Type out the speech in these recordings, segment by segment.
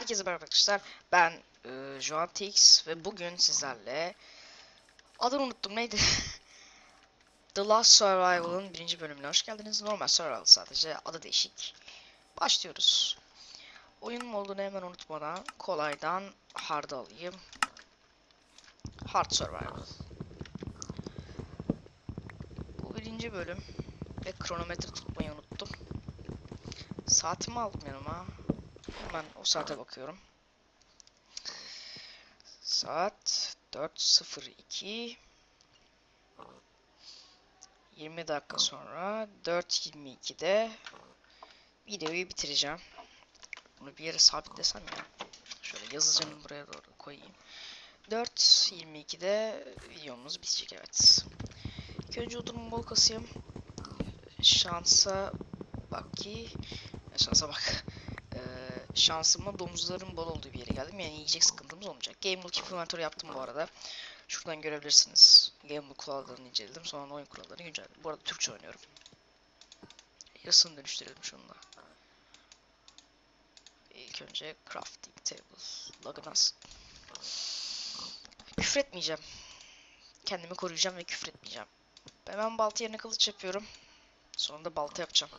Herkese merhaba arkadaşlar. Ben e, Joan TX ve bugün sizlerle adını unuttum neydi? The Last Survival'ın birinci bölümüne hoş geldiniz. Normal Survival sadece adı değişik. Başlıyoruz. Oyun modunu hemen unutmadan kolaydan hard'a alayım. Hard Survival. Bu birinci bölüm ve kronometre tutmayı unuttum. Saatimi aldım yanıma. Hemen o saate bakıyorum. Saat 4.02 20 dakika sonra 4.22'de videoyu bitireceğim. Bunu bir yere sabitlesem ya. Şöyle yazıcımı buraya doğru koyayım. 4.22'de videomuz bitecek evet. İlk önce odurumu bol kasayım. Şansa bak ki şansa bak. Ee, şansıma domuzların bol olduğu bir yere geldim. Yani yiyecek sıkıntımız olmayacak. Game Look Implementor'ı yaptım bu arada. Şuradan görebilirsiniz. Game Look kurallarını inceledim. Sonra oyun kurallarını güncelledim. Bu arada Türkçe oynuyorum. Yarısını dönüştürelim şununla. İlk önce Crafting Table. Laganas. Küfretmeyeceğim. Kendimi koruyacağım ve küfretmeyeceğim. Hemen balta yerine kılıç yapıyorum. Sonra da balta yapacağım.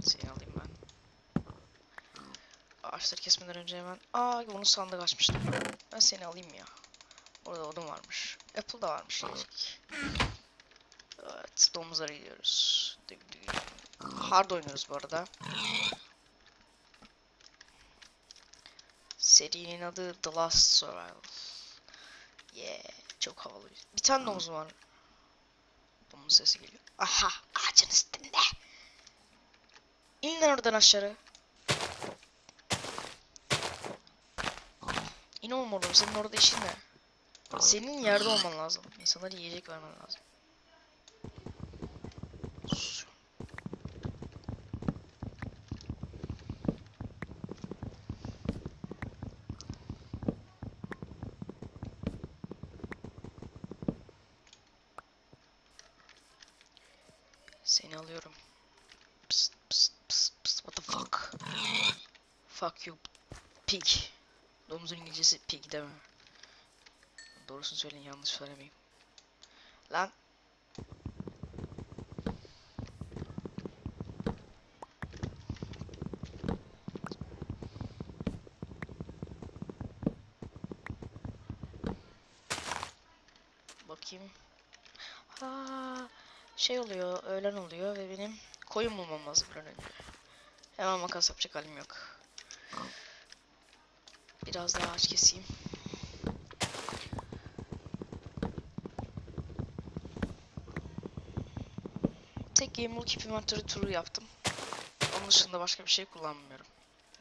Seni alayım ben. Ağaçları kesmeden önce hemen... Aa bunu sandık açmıştım. Ben seni alayım ya. Orada odun varmış. Apple da varmış yiyecek. Evet domuzlara gidiyoruz. Hard oynuyoruz bu arada. Serinin adı The Last Survival. Yeah, çok havalı. Bir tane domuz var. Domuz sesi geliyor. Aha, ağacın üstünde. İn lan oradan aşağı. İn oğlum oradan. Senin orada işin ne? Senin yerde olman lazım. İnsanlara yiyecek vermen lazım. Sus. Seni alıyorum. Psst, psst, psst, psst. What the fuck? Fuck you, pig. Domuzun İngilizcesi pig deme. Doğrusunu söyleyin yanlış söylemeyeyim. Lan. Bakayım. Ha, şey oluyor, öğlen oluyor ve benim koyun bulmam lazım bir. Hemen makas yapacak halim yok. Biraz daha ağaç keseyim. Tek Game Look Inventory turu yaptım. Onun dışında başka bir şey kullanmıyorum.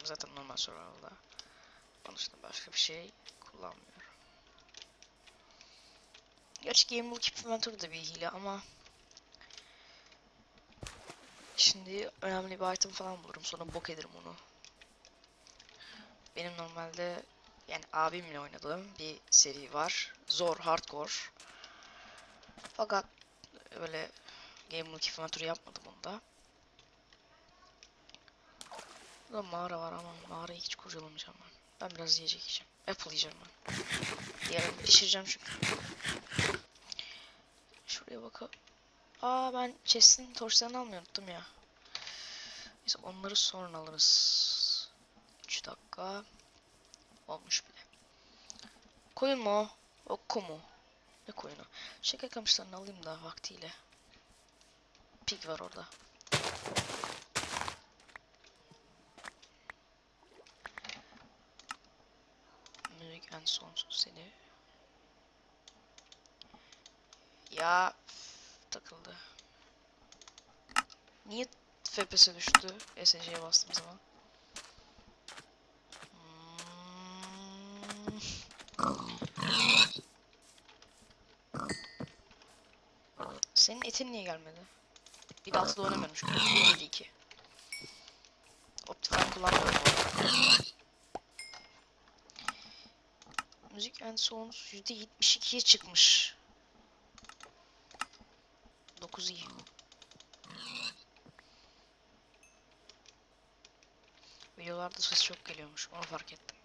Zaten normal survival'da. Onun dışında başka bir şey kullanmıyorum. Gerçi Game Look Inventory da bir hile ama Şimdi önemli bir item falan bulurum sonra bok ederim onu. Benim normalde yani abimle oynadığım bir seri var. Zor, hardcore. Fakat öyle Game Look Inventory yapmadım onda. Burada mağara var ama mağarayı hiç kurcalamayacağım ben. Ben biraz yiyecek yiyeceğim. Apple yiyeceğim ben. Diğerini pişireceğim çünkü. Şuraya bakalım. Aa ben chest'in torçlarını almayı unuttum ya. Neyse onları sonra alırız. 3 dakika. Olmuş bile. Koyun mu o? O kumu. Ne koyunu? Şeker kamışlarını alayım da vaktiyle. Pig var orada. Müzik en sonsuz seni. Ya takıldı. Niye FPS düştü SC'ye bastığım zaman? Senin etin niye gelmedi? Bir de atılı oynamıyormuş. 2. Optifine kullanmıyorum bu. Müzik en son %72'ye çıkmış. 9 iyi. Videolarda ses çok geliyormuş. Onu fark ettim.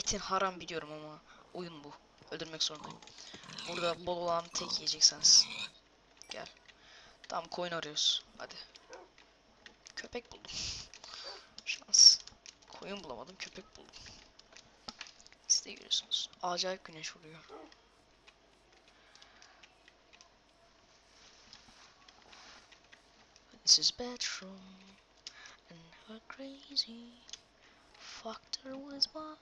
Etin haram biliyorum ama oyun bu. Öldürmek zorundayım. Burada bol olan tek yiyecekseniz. Gel. Tamam koyun arıyoruz. Hadi. Köpek buldum. Şans. Koyun bulamadım, köpek buldum. Siz de görüyorsunuz. Acayip güneş vuruyor. This is bedroom and her crazy factor was my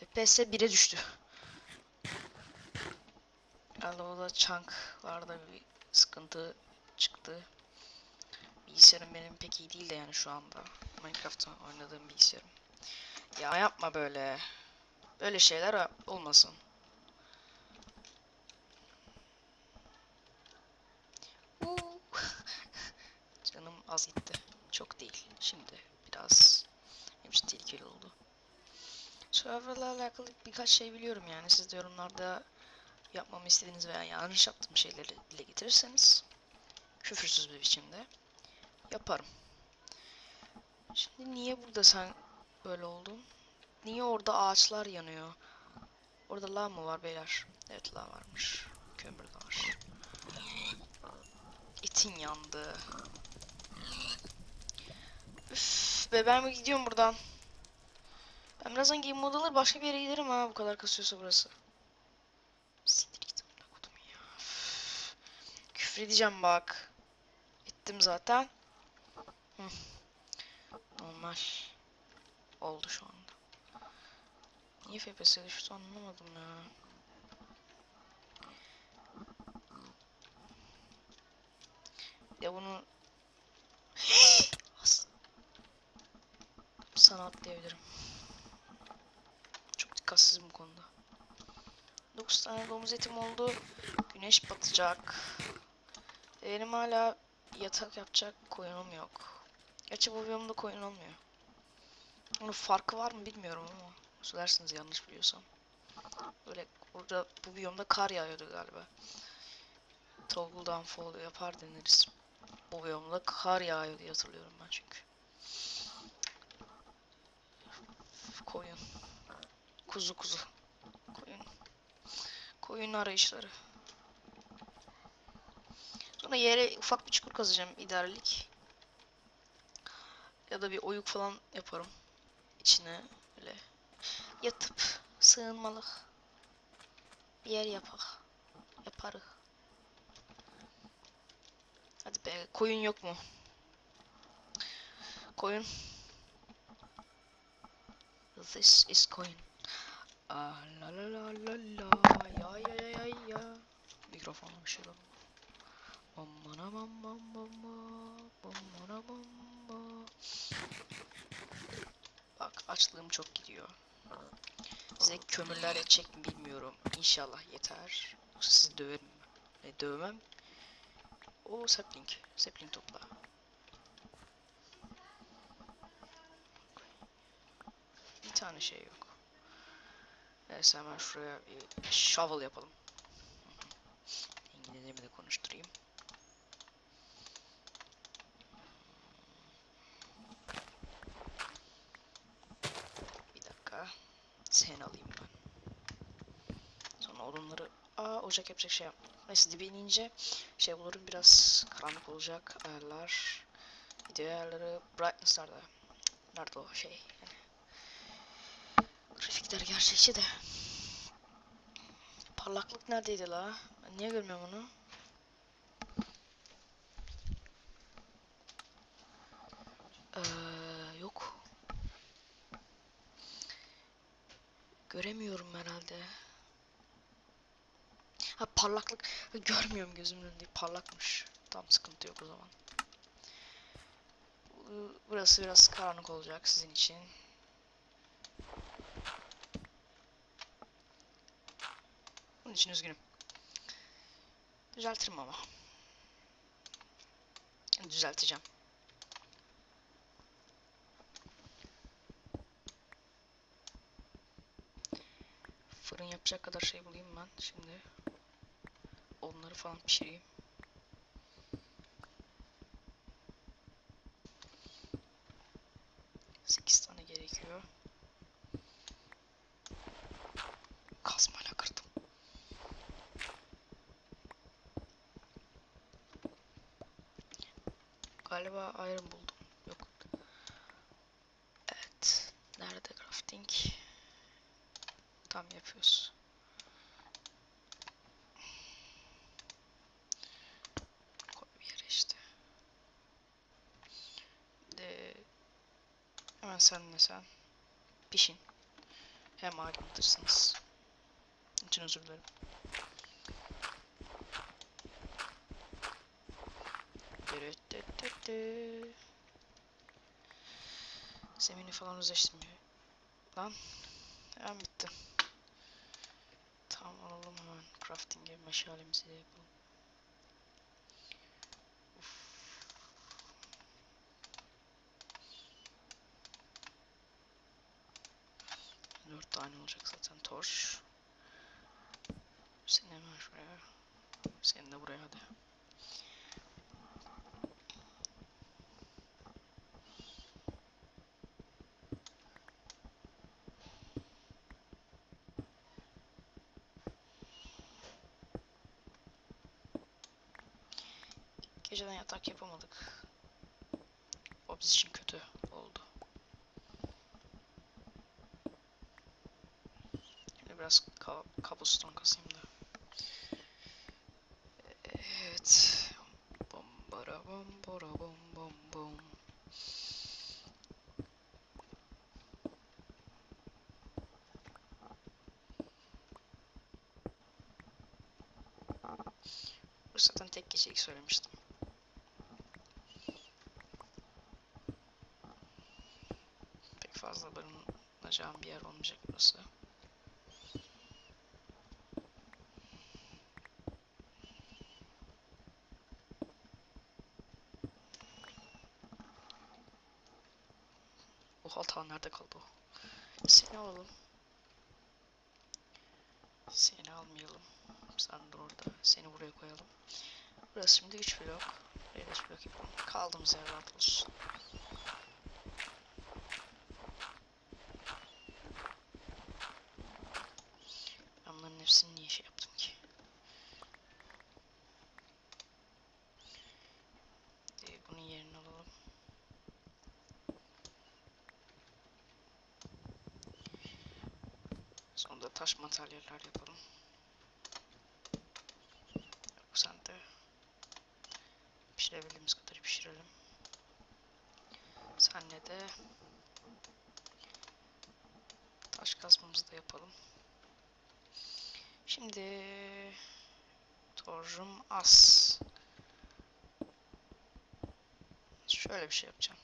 FPS 1'e düştü. Da chunklarda bir sıkıntı çıktı. Bilgisayarım benim pek iyi değil de yani şu anda. Minecraft'ta oynadığım bilgisayarım. Ya yapma böyle. Böyle şeyler olmasın. Canım az gitti. Çok değil. Şimdi biraz için tehlikeli oldu. Server'la alakalı birkaç şey biliyorum yani. Siz de yorumlarda yapmamı istediğiniz veya yanlış yaptığım şeyleri dile getirirseniz küfürsüz bir biçimde yaparım. Şimdi niye burada sen böyle oldun? Niye orada ağaçlar yanıyor? Orada lav mı var beyler? Evet lav varmış. Kömür de var. İtin yandı. Üf be ben mi gidiyorum buradan? Ben birazdan game mode alır başka bir yere giderim ha bu kadar kasıyorsa burası. Siktir git kodum ya. Üf. Küfür edeceğim bak. Ettim zaten. Hı. Normal. Oldu şu anda. Niye FPS düştü anlamadım ya. Ya bunu sana atlayabilirim. Dikkatsizim bu konuda. 9 tane domuz etim oldu. Güneş batacak. Benim hala yatak yapacak koyunum yok. Gerçi bu biyomda koyun olmuyor. Onun farkı var mı bilmiyorum ama söylersiniz yanlış biliyorsam. Böyle burada bu biyomda kar yağıyordu galiba. Toggle downfall yapar deniriz. Bu biyomda kar yağıyor diye hatırlıyorum ben çünkü. Koyun. Kuzu kuzu. Koyun. Koyun arayışları. Sonra yere ufak bir çukur kazacağım idarelik. Ya da bir oyuk falan yaparım. İçine böyle yatıp sığınmalık bir yer yapak. Yaparız. Hadi be koyun yok mu? Koyun. This is coin. Ah, la la la la la ya ya ya ya ya. Şey oldu. Bambana bam bam bam bam bambana bam bam. Bak açlığım çok gidiyor. Size kömürler yetecek mi bilmiyorum. İnşallah yeter. Sizi döverim. Ne dövmem. O sapling. Sapling topla. Bir tane şey yok. Neyse hemen şuraya bir shovel yapalım. İngilizcemi de konuşturayım. Bir dakika. Sen alayım ben. Sonra odunları... Aa ocak yapacak şey yapmadım. Neyse dibe inince şey bulurum biraz karanlık olacak ayarlar. Video ayarları brightness nerede? Nerede o şey? Yani. Grafikler gerçekçi de. Parlaklık neredeydi la? Niye görmüyorum onu? Ee, yok. Göremiyorum herhalde. Ha parlaklık görmüyorum gözümün önünde parlakmış. Tam sıkıntı yok o zaman. Bu- Burası biraz karanlık olacak sizin için. Bunun için üzgünüm. Düzeltirim ama. Düzelteceğim. fırın yapacak kadar şey bulayım ben şimdi. Onları falan pişireyim. Galiba iron buldum. Yok. Evet. Nerede crafting? Tam yapıyoruz. Koy bir yere işte. De hemen sen de sen pişin. Hem ayrıltırsınız. İçin özür dilerim. Dürüttüttüttü. Zemini falan özleştirmiyor. Lan. Hemen bitti. Tamam alalım hemen crafting'e meşalemizi yapalım. Dört tane olacak zaten torch. Seni hemen şuraya. Seni de buraya hadi. Geceden yatak yapamadık. O biz için kötü oldu. Şimdi biraz ka kabuston kasayım da. Evet. Bom bara bom bara bom bom bom. Bu zaten tek gecelik söylemiştim. Pek fazla barınacağım bir yer olmayacak burası. O hata nerede kaldı o? Seni alalım. Seni almayalım. Sen dur orada. Seni buraya koyalım. Burası şimdi 3 blok. Buraya da 3 blok yapalım. Kaldığımız yer olsun. Ben bunların hepsini niye şey yaptım ki? Ee, bunun yerini alalım. Sonra da taş materyaller yapalım. Yok sen de pişirebildiğimiz kadar pişirelim. Senle de taş kazmamızı da yapalım. Şimdi torcum az. Şöyle bir şey yapacağım.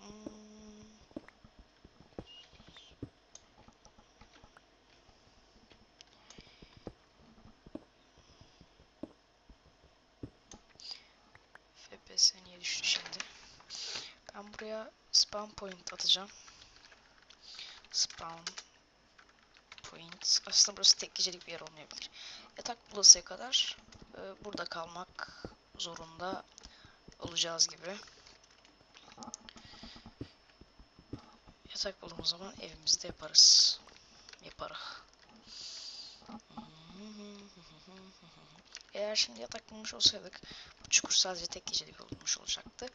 Hmm. Düştü şimdi? Ben buraya spawn point atacağım. Spawn point. Aslında burası tek gecelik bir yer olmayabilir. Yatak bulasıya kadar e, burada kalmak zorunda olacağız gibi. Yatak bulduğumuz zaman evimizde yaparız. Yaparız. Eğer şimdi yatak bulmuş olsaydık çukur sadece tek gecelik olmuş olacaktı.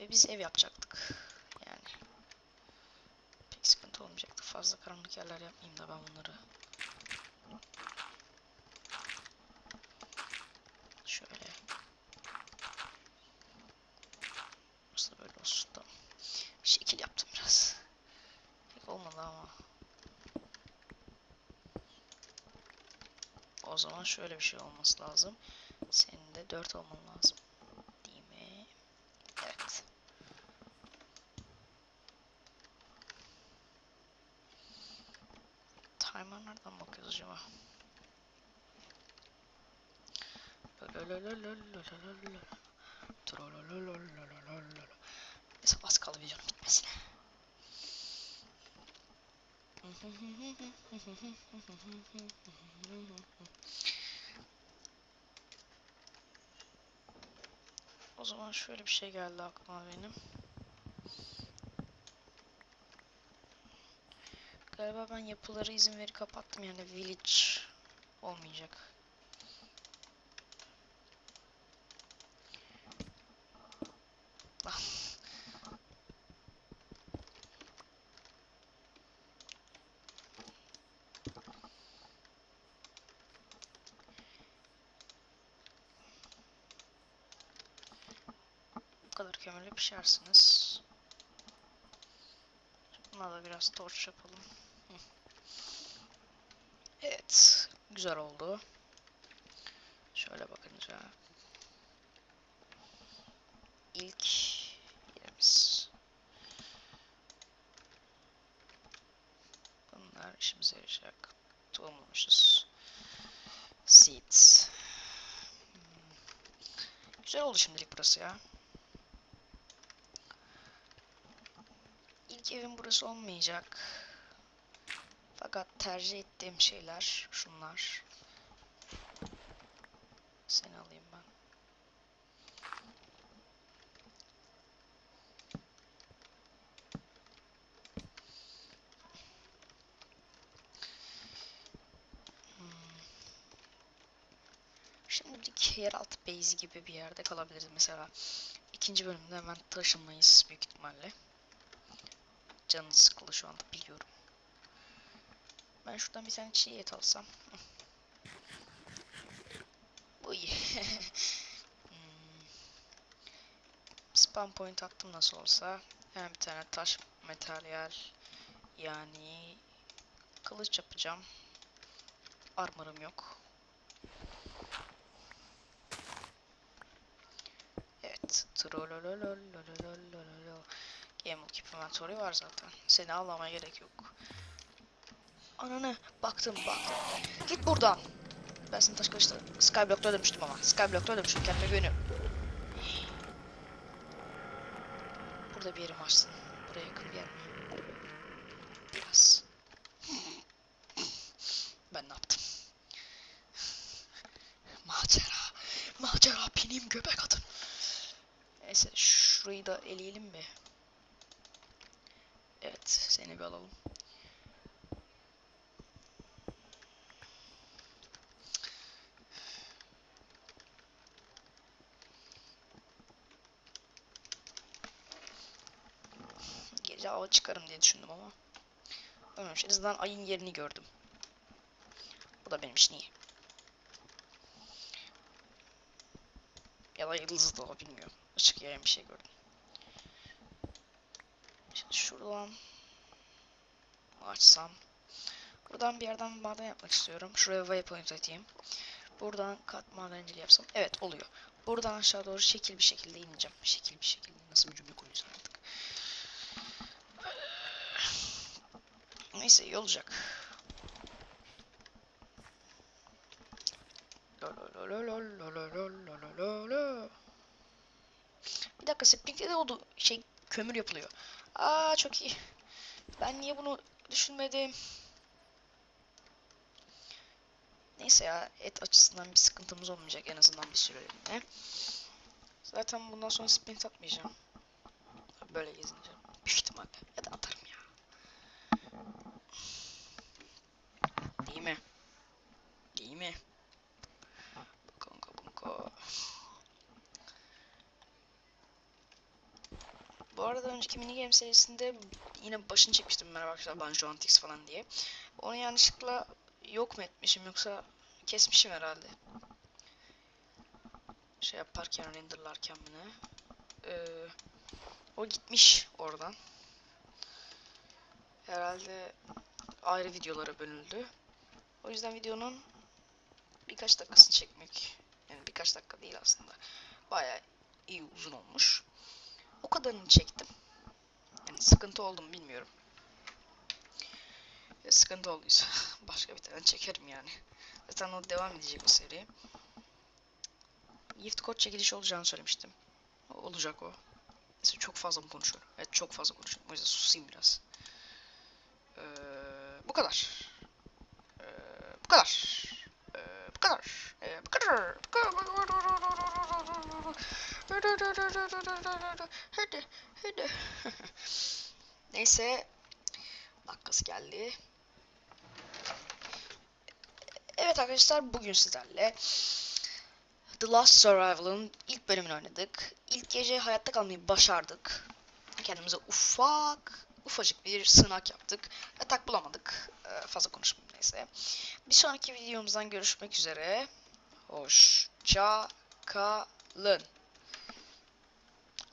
Ve biz ev yapacaktık. Yani pek sıkıntı olmayacaktı. Fazla karanlık yerler yapmayayım da ben bunları. Şöyle. Burası böyle olsun. Tamam. Şekil yaptım biraz. Pek olmadı ama. O zaman şöyle bir şey olması lazım. Senin de 4 olmalı lazım. Değil mi? Evet. Timer nereden bakıyoruz acaba? Neyse az kaldı videonun bitmesine. O zaman şöyle bir şey geldi aklıma benim. Galiba ben yapıları izin veri kapattım yani village olmayacak. Kadar kömürle pişersiniz. Buna da biraz torç yapalım. Evet. Güzel oldu. Şöyle bakınca. ilk yerimiz. Bunlar işimize yarayacak. Tohumlamışız. Seeds. Hmm. Güzel oldu şimdilik burası ya. Evim burası olmayacak. Fakat tercih ettiğim şeyler şunlar. Seni alayım ben. Hmm. Şimdilik yeraltı base gibi bir yerde kalabiliriz. Mesela ikinci bölümde hemen taşınmayız büyük ihtimalle. Canınız sıkıldı şu anda biliyorum. Ben şuradan bir tane çiğ et alsam. Bu iyi. Hmm. Spam point attım nasıl olsa. Hemen bir tane taş materyal yani kılıç yapacağım. Armor'ım yok. Evet. Trololololololololol. Game Keep Inventory var zaten. Seni almama gerek yok. Ananı baktım baktım. Git buradan. Ben seni taş kılıçla Skyblock'ta öldürmüştüm ama. Skyblock'ta öldürmüştüm. Kendime güveniyorum. Burada bir yerim varsın. Buraya yakın bir mi? Biraz. Ben ne yaptım? Macera. Macera benim göbek atın. Neyse şurayı da eleyelim mi? Alalım. Gece ava çıkarım diye düşündüm ama. Olmamış. En ayın yerini gördüm. Bu da benim için iyi. Ya da yıldızı da bilmiyorum. Işık yayan bir şey gördüm. Şimdi şuradan açsam. Buradan bir yerden maden yapmak istiyorum. Şuraya waypoint atayım. Buradan kat madenciliği yapsam. Evet oluyor. Buradan aşağı doğru şekil bir şekilde ineceğim. Şekil bir şekilde. Nasıl bir cümle kuruyorsun artık. Neyse iyi olacak. Bir dakika Spring'de de oldu şey kömür yapılıyor. Aa çok iyi. Ben niye bunu düşünmedim? Neyse ya et açısından bir sıkıntımız olmayacak en azından bir süreliğine. Zaten bundan sonra sprint atmayacağım. Böyle gezineceğim. Büyük ihtimalle. Ya da atarım ya. Değil mi? Değil mi? Kanka bunka. Bu arada önceki mini game serisinde yine başını çekmiştim merhaba arkadaşlar ben Joan Tix falan diye. Onu yanlışlıkla yok mu etmişim yoksa kesmişim herhalde. Şey yaparken renderlarken mi ne? Ee, o gitmiş oradan. Herhalde ayrı videolara bölündü. O yüzden videonun birkaç dakikasını çekmek yani birkaç dakika değil aslında. Bayağı iyi uzun olmuş. O kadarını çektim. Yani sıkıntı oldu mu bilmiyorum. Ya sıkıntı olduysa başka bir tane çekerim yani. Zaten o devam edecek bu seri. Gift kod çekiliş olacağını söylemiştim. Olacak o. Neyse çok fazla mı konuşuyorum? Evet çok fazla konuşuyorum. O yüzden susayım biraz. Ee, bu kadar. Ee, bu kadar. Bu kadar. Ee, bu kadar. Bu kadar. Hadi. Hadi. Neyse. Dakikası geldi. Evet arkadaşlar bugün sizlerle The Last Survival'ın ilk bölümünü oynadık. İlk gece hayatta kalmayı başardık. Kendimize ufak, ufacık bir sığınak yaptık. Yatak bulamadık. Ee, fazla konuşmayayım neyse. Bir sonraki videomuzdan görüşmek üzere. Hoşça kalın.